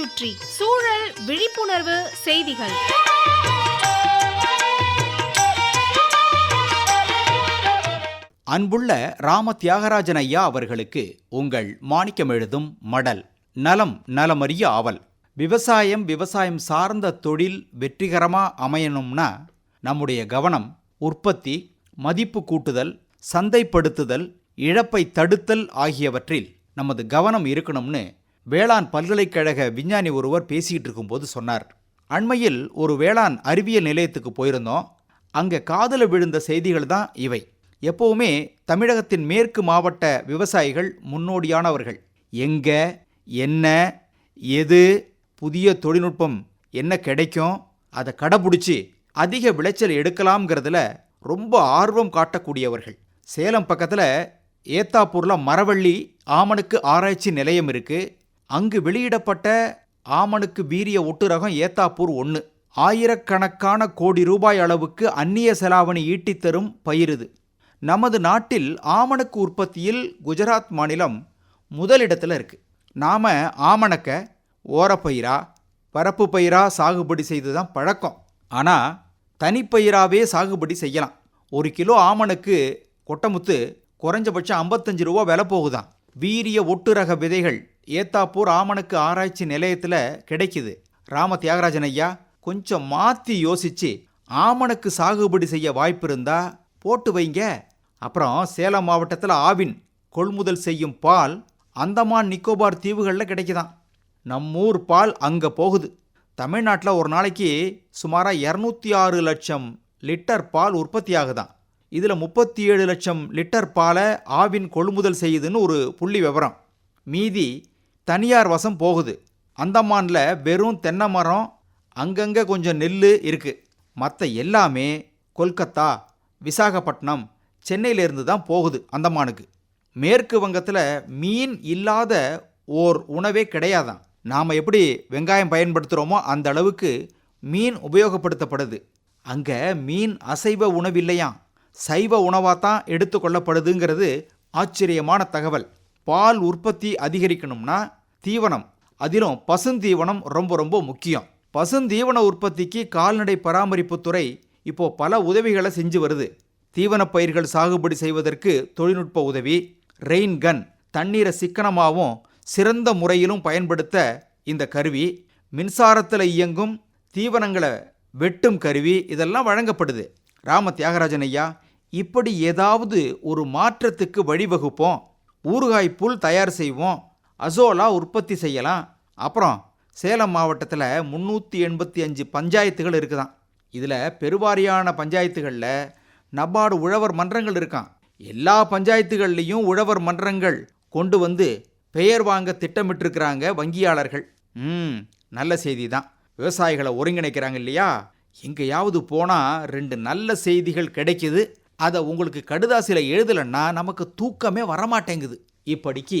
சுற்றி சூழல் விழிப்புணர்வு செய்திகள். அன்புள்ள ராம தியாகராஜன் ஐயா அவர்களுக்கு உங்கள் மாணிக்கம் எழுதும் மடல் நலம் நலமறிய ஆவல். விவசாயம் விவசாயம் சார்ந்த தொழில் வெற்றிகரமா அமையணும்னா நம்முடைய கவனம் உற்பத்தி மதிப்பு கூட்டுதல் சந்தைப்படுத்துதல் இழப்பை தடுத்தல் ஆகியவற்றில் நமது கவனம் இருக்கணும்னு வேளாண் பல்கலைக்கழக விஞ்ஞானி ஒருவர் பேசிக்கிட்டு இருக்கும்போது சொன்னார் அண்மையில் ஒரு வேளாண் அறிவியல் நிலையத்துக்கு போயிருந்தோம். அங்கே காதல விழுந்த செய்திகள் தான் இவை. எப்போவுமே தமிழகத்தின் மேற்கு மாவட்ட விவசாயிகள் முன்னோடியானவர்கள். எங்க என்ன எது புதிய தொழில்நுட்பம் என்ன கிடைக்கும்? அதை கடைபிடிச்சி அதிக விளைச்சல் எடுக்கலாம்ங்கிறதுல ரொம்ப ஆர்வம் காட்டக்கூடியவர்கள். சேலம் பக்கத்தில் ஏத்தாப்பூரில் மரவள்ளி ஆமணக்கு ஆராய்ச்சி நிலையம் இருக்குது அங்கு வெளியிடப்பட்ட ஆமணுக்கு வீரிய ஒட்டுரகம் ஏத்தாப்பூர் ஒன்று ஆயிரக்கணக்கான கோடி ரூபாய் அளவுக்கு அந்நிய செலாவணி ஈட்டித்தரும் பயிருது இது. நமது நாட்டில் ஆமணக்கு உற்பத்தியில் குஜராத் மாநிலம் முதலிடத்தில் இருக்குது நாம் ஆமணக்க ஓரப்பயிரா பரப்பு பயிரா சாகுபடி செய்து தான் பழக்கம். ஆனால் தனிப்பயிராகவே சாகுபடி செய்யலாம். ஒரு கிலோ ஆமணக்கு கொட்டமுத்து குறைஞ்சபட்சம் ஐம்பத்தஞ்சு ரூபா விலை போகுதான். வீரிய ஒட்டு ரக விதைகள் ஏத்தாப்பூர் ஆமணக்கு ஆராய்ச்சி நிலையத்தில் கிடைக்குது. ராம தியாகராஜன் ஐயா கொஞ்சம் மாற்றி யோசிச்சு ஆமணக்கு சாகுபடி செய்ய வாய்ப்பு இருந்தா போட்டு வைங்க. அப்புறம் சேலம் மாவட்டத்தில் ஆவின் கொள்முதல் செய்யும் பால் அந்தமான் நிக்கோபார் தீவுகளில் கிடைக்குதான். நம்மூர் பால் அங்கே போகுது. தமிழ்நாட்டில் ஒரு நாளைக்கு சுமாராக இரநூத்தி ஆறு லட்சம் லிட்டர் பால் உற்பத்தி ஆகுதான் இதில் முப்பத்தி ஏழு லட்சம் லிட்டர் பாலை ஆவின் கொள்முதல் செய்யுதுன்னு ஒரு புள்ளி விவரம். மீதி தனியார் வசம் போகுது. அந்தமானில் வெறும் தென்னை மரம் அங்கங்கே கொஞ்சம் நெல் இருக்குது மற்ற எல்லாமே கொல்கத்தா விசாகப்பட்டினம் சென்னையிலேருந்து தான் போகுது அந்தமானுக்கு மேற்கு வங்கத்தில் மீன் இல்லாத ஓர் உணவே கிடையாதான் நாம் எப்படி வெங்காயம் பயன்படுத்துகிறோமோ அந்த அளவுக்கு மீன் உபயோகப்படுத்தப்படுது. அங்கே மீன் அசைவ உணவில்லையாம். சைவ உணவாக தான் எடுத்துக்கொள்ளப்படுதுங்கிறது ஆச்சரியமான தகவல். பால் உற்பத்தி அதிகரிக்கணும்னா தீவனம். அதிலும் பசுந்தீவனம் ரொம்ப ரொம்ப முக்கியம். பசுந்தீவன உற்பத்திக்கு கால்நடை பராமரிப்புத்துறை இப்போ பல உதவிகளை செஞ்சு வருது. தீவனப் பயிர்கள் சாகுபடி செய்வதற்கு தொழில்நுட்ப உதவி ரெயின் கன் தண்ணீரை சிக்கனமாகவும் சிறந்த முறையிலும் பயன்படுத்த இந்த கருவி மின்சாரத்தில் இயங்கும் தீவனங்களை வெட்டும் கருவி இதெல்லாம் வழங்கப்படுது. ராம தியாகராஜன் ஐயா இப்படி ஏதாவது ஒரு மாற்றத்துக்கு வழிவகுப்போம் ஊறுகாய் புல் தயார் செய்வோம் அசோலா உற்பத்தி செய்யலாம். அப்புறம் சேலம் மாவட்டத்தில் முந்நூற்றி எண்பத்தி அஞ்சு பஞ்சாயத்துகள் இருக்குதான் இதில் பெருவாரியான பஞ்சாயத்துகளில் நபார்டு உழவர் மன்றங்கள் இருக்கான் எல்லா பஞ்சாயத்துகள்லேயும் உழவர் மன்றங்கள் கொண்டு வந்து பெயர் வாங்க திட்டமிட்டிருக்கிறாங்க வங்கியாளர்கள். ம் நல்ல செய்தி தான் விவசாயிகளை ஒருங்கிணைக்கிறாங்க இல்லையா? எங்கேயாவது போனால் ரெண்டு நல்ல செய்திகள் கிடைக்குது. அதை உங்களுக்கு கடுதாசியில் எழுதலைன்னா நமக்கு தூக்கமே வரமாட்டேங்குது. இப்படிக்கு